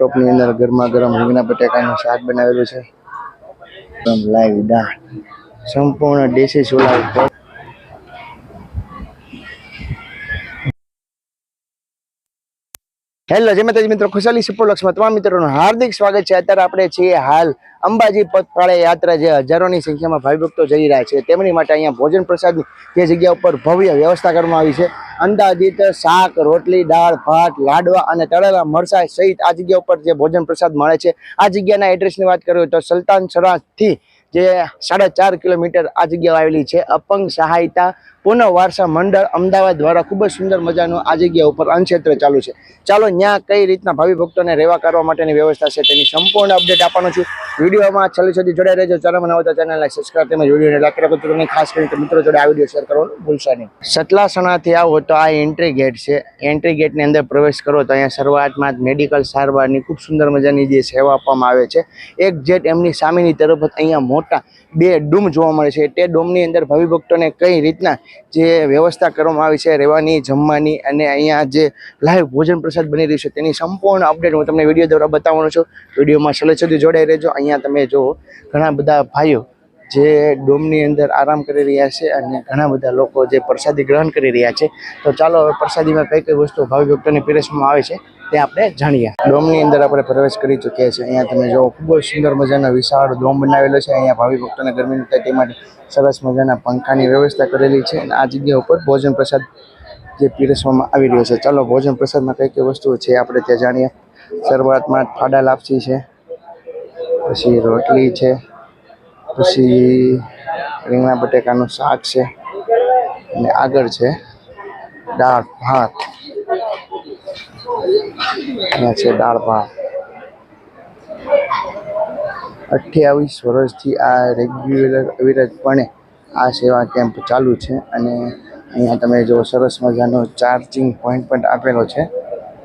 ટોપની અંદર ગરમા ગરમ રીંગણા બટાકાનું શાક બનાવેલું છે. એકદમ લાઈવ દાળ. સંપૂર્ણ દેશી ચૂલા હેલો જય માતાજી મિત્રો, ખુશાલી સુપરલક્ષમાં તમામ મિત્રોનું હાર્દિક સ્વાગત છે. અત્યારે આપણે છીએ હાલ અંબાજી પગપાળા યાત્રા જે હજારોની સંખ્યામાં ભાઈ જઈ રહ્યા છે. તેમની માટે અહીંયા ભોજન પ્રસાદની જે જગ્યા ઉપર ભવ્ય વ્યવસ્થા કરવામાં આવી છે. અંદાજિત શાક, રોટલી, દાળ, ભાત, લાડવા અને તળેલા મરસા સહિત આ જગ્યા ઉપર જે ભોજન પ્રસાદ મળે છે. આ જગ્યાના એડ્રેસની વાત કરીએ તો સુલતાન સરાથી જે સાડા ચાર કિલોમીટર આ જગ્યા આવેલી છે. અપંગ સહાયતા પુનઃ વારસા મંડળ અમદાવાદ દ્વારા ખૂબ જ સુંદર મજાનું આ જગ્યા ઉપર અનક્ષેત્ર ચાલુ છે. ચાલો ત્યાં કઈ રીતના ભાવિ ભક્તોને રહેવા કરવા માટેની વ્યવસ્થા છે તેની સંપૂર્ણ અપડેટ આપવાનો છું. વિડીયોમાં છેલ્લી સુધી જોડાઈ રહેજો. ચેનલ બનાવો તો ચેનલને સબસ્ક્રાઈબ તેમજ વિડીયોને લાઈક રાખો તો ખાસ કરીને મિત્રો જોડે આ વીડિયો શેર કરવાનું ભૂલશો નહીં. સતલાસણાથી આવો તો આ એન્ટ્રી ગેટ છે. એન્ટ્રી ગેટની અંદર પ્રવેશ કરો તો અહીંયા શરૂઆતમાં મેડિકલ સારવારની ખૂબ સુંદર મજાની જે સેવા આપવામાં આવે છે. એક જેટ એમની સામેની તરફ અહીંયા મોટા બે ડૂમ જોવા મળે છે. તે ડોમની અંદર ભક્તોને કઈ રીતના જે વ્યવસ્થા કરવામાં આવી છે, રહેવાની, જમવાની અને અહીંયા જે લાઈવ ભોજન પ્રસાદ બની રહ્યું છે તેની સંપૂર્ણ અપડેટ હું તમને વીડિયો દ્વારા બતાવવાનો છું. વિડીયોમાં છેલ્લે સુધી જોડાઈ રહેજો. અહીંયા તમે જો ઘણા બધા ભાઈઓ જે ડોમની અંદર આરામ કરી રહ્યા છે અને ઘણા બધા લોકો જે પ્રસાદી ગ્રહણ કરી રહ્યા છે. તો ચાલો હવે પ્રસાદીમાં કઈ કઈ વસ્તુ ભાવિ ભક્તોને પીરસવામાં આવે છે તે આપણે જાણીએ. ડોમની અંદર આપણે પ્રવેશ કરી ચૂક્યા છીએ. અહીંયા તમે જો ખૂબ જ સુંદર મજાનો વિશાળ ડોમ બનાવેલો છે. અહીંયા ભાવિ ભક્તોને ગરમીની થાય તે માટે સરસ મજાના પંખાની વ્યવસ્થા કરેલી છે અને આ જગ્યા ઉપર ભોજન પ્રસાદ જે પીરસવામાં આવી રહ્યો છે. ચાલો, ભોજન પ્રસાદમાં કઈ કઈ વસ્તુઓ છે આપણે ત્યાં જાણીએ. શરૂઆતમાં ફાડા લાપસી છે, પછી રોટલી છે પછી રીંગણા બટેકાનું શાક છે અને આગળ છે દાળ ભાત. અહીંયા છે દાળ ભાત. અઠ્યાવીસ વર્ષથી આ રેગ્યુલર અવિરતપણે આ સેવા કેમ્પ ચાલુ છે અને અહીંયા તમે જો સરસ મજાનો ચાર્જિંગ પોઈન્ટ પણ આપેલો છે.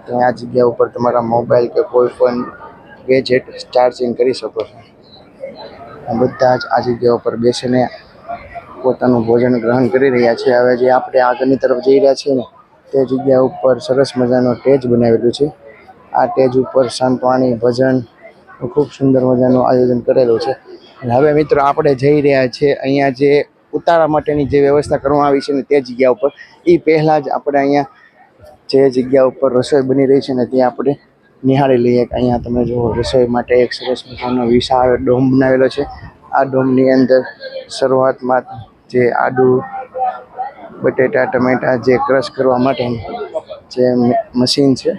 તો આ જગ્યા ઉપર તમારા મોબાઈલ કે કોઈ પણ ગેજેટ ચાર્જિંગ કરી શકો છો. બધા જ આ જગ્યા ઉપર બેસીને પોતાનું ભોજન ગ્રહણ કરી રહ્યા છે. હવે જે આપણે આગળની તરફ જઈ રહ્યા છીએ ને, તે જગ્યા ઉપર સરસ મજાનો સ્ટેજ બનાવેલું છે. આ સ્ટેજ ઉપર સંતવાણી ભજન, ખૂબ સુંદર મજાનું આયોજન કરેલું છે. અને હવે મિત્રો આપણે જઈ રહ્યા છીએ અહીંયા જે ઉતારા માટેની જે વ્યવસ્થા કરવામાં આવી છે ને, તે જગ્યા ઉપર. એ પહેલાં જ આપણે અહીંયા જે જગ્યા ઉપર રસોઈ બની રહી છે ને, ત્યાં આપણે નિહાળી લઈએ અહીંયા તમે જુઓ રસોઈ માટે એક સરસ મજાનો વિશાળ ડોમ બનાવેલો છે. આ ડોમની અંદર શરૂઆતમાં જે આદુ બટેટા, ટમેટા જે ક્રશ કરવા માટેનું જે મશીન છે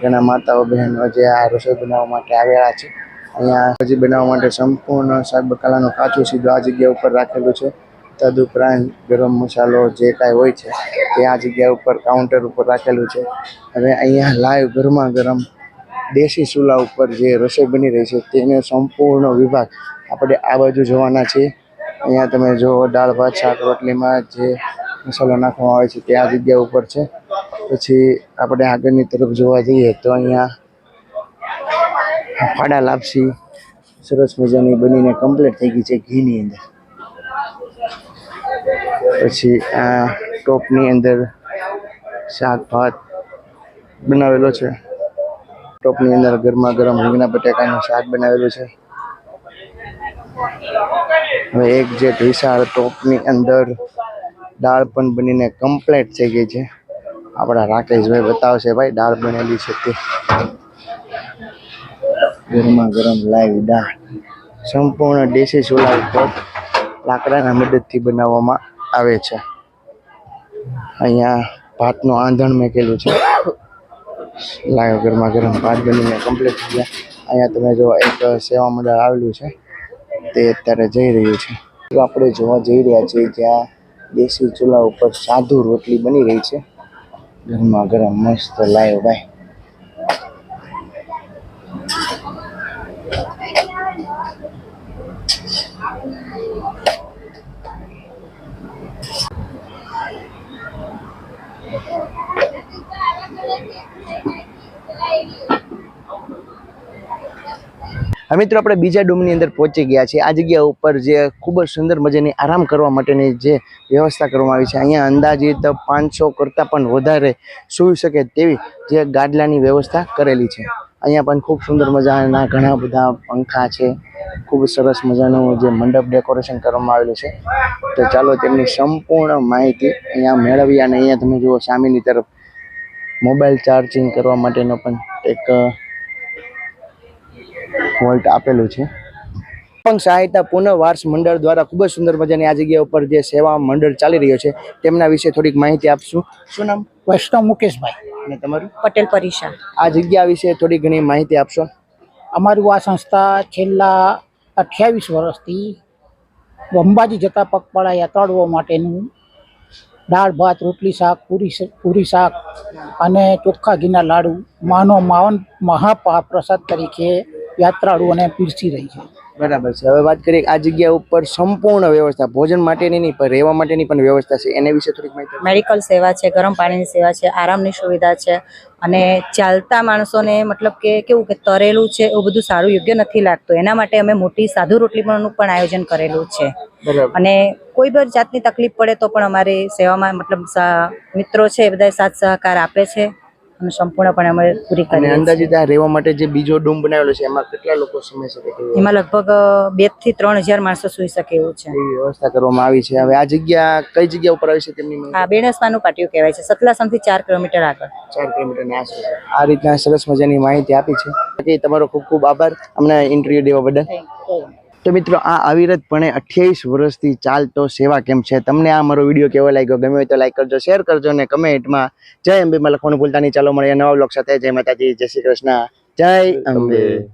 ઘણા માતાઓ, બહેનો જે આ રસોઈ બનાવવા માટે આવેલા છે. અહીંયા હજી બનાવવા માટે સંપૂર્ણ શાક બકાલાનું કાચું સીધું આ જગ્યા ઉપર રાખેલું છે. તદુપરાંત ગરમ મસાલો જે કાંઈ હોય છે, તે આ જગ્યા ઉપર કાઉન્ટર ઉપર રાખેલું છે. હવે અહીંયા લાઈવ ગરમા ગરમ દેશી ચૂલા ઉપર જે રસોઈ બની રહી છે, તેનો સંપૂર્ણ વિભાગ આપણે આ બાજુ જોવાના છીએ. અહીંયા તમે જો દાળ ભાત, શાક, રોટલીમાં જે મસાલો નાખવામાં આવે છે, તે આ જગ્યા ઉપર છે. પછી આપણે આગળની તરફ જોવા જઈએ તો અહીંયા ફાડા લાપસી, સરસ મજાની બનીને કમ્પ્લીટ થઈ ગઈ છે ઘીની અંદર. પછી આ ટોપની અંદર શાક ભાત બનાવેલો છે. ટોપની અંદર ગરમા ગરમ રીંગણા બટાકાનું શાક બનાવેલું છે. હવે એક જે વિશાળ ટોપની અંદર દાળ પણ બનીને કમ્પ્લીટ થઈ ગઈ છે. આપણા રાકેશભાઈ બતાવશે ભાઈ દાળ બનેલી છે તે ગરમા ગરમ લાઈવ દાળ. સંપૂર્ણ દેશી ચૂલા ઉપર લાકડાના મદદથી બનાવવામાં આવે છે. અહીંયા ભાતનું આંધણ મેકેલું છે. લાયો ગરમા ગરમ ભાત બનીને કમ્પ્લીટ થઈ ગયા. અહીંયા તમે જો એક સેવા મંડળ આવેલું છે. તે અત્યારે જઈ રહ્યું છે. આપણે જોવા જઈ રહ્યા છીએ જ્યાં દેશી ચૂલા ઉપર સાધુ રોટલી બની રહી છે. ગરમા ગરમ મસ્ત લાયો ભાઈ હવે મિત્રો, આપણે બીજા ડોમની અંદર પહોંચી ગયા છીએ. આ જગ્યા ઉપર જે ખૂબ જ સુંદર મજાની આરામ કરવા માટેની જે વ્યવસ્થા કરવામાં આવી છે. અહીંયા અંદાજિત પાંચસો કરતાં પણ વધારે સૂઈ શકે તેવી જે ગાડલાની વ્યવસ્થા કરેલી છે. અહીંયા પણ ખૂબ સુંદર મજાના ઘણા બધા પંખા છે. ખૂબ સરસ મજાનું જે મંડપ ડેકોરેશન કરવામાં આવેલું છે. તો ચાલો તેમની સંપૂર્ણ માહિતી અહીંયા મેળવી અને અહીંયા તમે જુઓ, સામેની તરફ મોબાઈલ ચાર્જિંગ કરવા માટેનો પણ એક વોલ્ટ આપેલું છે. પણ સહાયતા પુનઃવાસ મંડળ દ્વારા ખૂબ જ સુંદર મજાની આ જગ્યા ઉપર જે સેવા મંડળ ચાલી રહ્યો છે તેમના વિશે થોડીક માહિતી આપશું. શું નામ? વૈષ્ણવ મુકેશભાઈ. અને તમારું? પટેલ પરીક્ષા આ જગ્યા વિશે થોડી ઘણી માહિતી આપશો? અમારું આ સંસ્થા છેલ્લા અઠ્યાવીસ વર્ષથી અંબાજી જતા પગપાળા યાત્રાળુઓ માટેનું દાળ, ભાત, રોટલી, શાક, પૂરી પૂરી શાક અને ચોખ્ખા ઘીના લાડુ. માનો માવન મહાપ્રસાદ તરીકે યાત્રાળુઓને પીરસી રહી છે. બરાબર છે. હવે વાત કરીએ આ જગ્યા ઉપર સંપૂર્ણ વ્યવસ્થા ભોજન માટેની નહીં પણ રહેવા માટેની પણ વ્યવસ્થા છે. એના વિશે થોડીક માહિતી મેડિકલ સેવા છે ગરમ પાણીની સેવા છે આરામની સુવિધા છે અને ચાલતા માણસોને મતલબ કે કેવું કે તરેલું છે એવું બધું સારું યોગ્ય નથી લાગતું. એના માટે અમે મોટી સાધુ રોટલીનું પણ આયોજન કરેલું છે. બરાબર. અને કોઈ પણ જાતની તકલીફ પડે તો પણ અમારી સેવામાં મતલબ મિત્રો છે એ બધા સાથ સહકાર આપે છે. અને સંપૂર્ણપણે અમે પૂરી કરી અંદાજિત આ રહેવા માટે જે બીજો ડૂમ બનાવેલો છે એમાં કેટલા લોકો સમય શકે એમાં લગભગ બેથી ત્રણ હજાર માણસો સુઈ શકે એવું છે. એવી વ્યવસ્થા કરવામાં આવી છે. હવે આ જગ્યા કઈ જગ્યા ઉપર આવી છે તેમની આ બેણસવાનું પાટિયું કહેવાય છે. સતલાસમથી ચાર કિલોમીટર આગળ. ચાર કિલોમીટર આસપાસ. આ રીતના સરસ મજાની માહિતી આપી છે. તમારો ખૂબ ખૂબ આભાર. અમને ઇન્ટરવ્યુ દેવા બદલ. તો મિત્રો, આ અવિરતપણે અઠ્યાવીસ વર્ષથી ચાલતો સેવા કેમ્પ છે? તમને આ મારો વીડિયો કેવો લાગ્યો? ગમે હોય તો લાઈક કરજો શેર કરજો અને કમેન્ટમાં જય અંબેમાં લખવાનું ભૂલતા નહીં. ચાલો મળીએ નવા બ્લોગ સાથે. જય માતાજી, જય શ્રી કૃષ્ણ. જય અંબે.